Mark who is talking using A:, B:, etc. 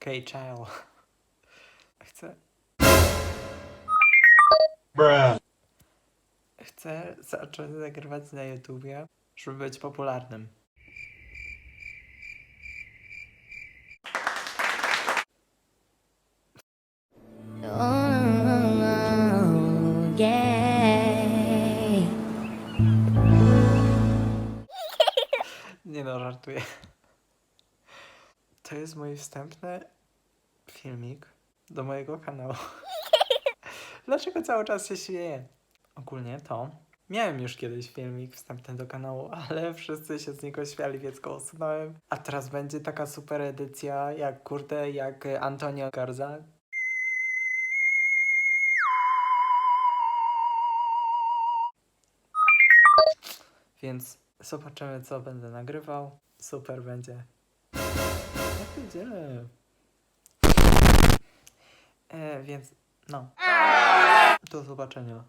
A: K-Child. Chcę... Chcę zacząć nagrywać na YouTubie, żeby być popularnym.
B: Oh, yeah.
A: Nie no, żartuję. To jest mój wstępny filmik do mojego kanału. Dlaczego cały czas się śmieję? Ogólnie to miałem już kiedyś filmik wstępny do kanału, ale wszyscy się z niego śmiali, więc go usunąłem. A teraz będzie taka super edycja, jak kurde, jak Antonio Garza. Więc zobaczymy, co będę nagrywał. Super będzie. Idziemy? E, więc no. Do zobaczenia.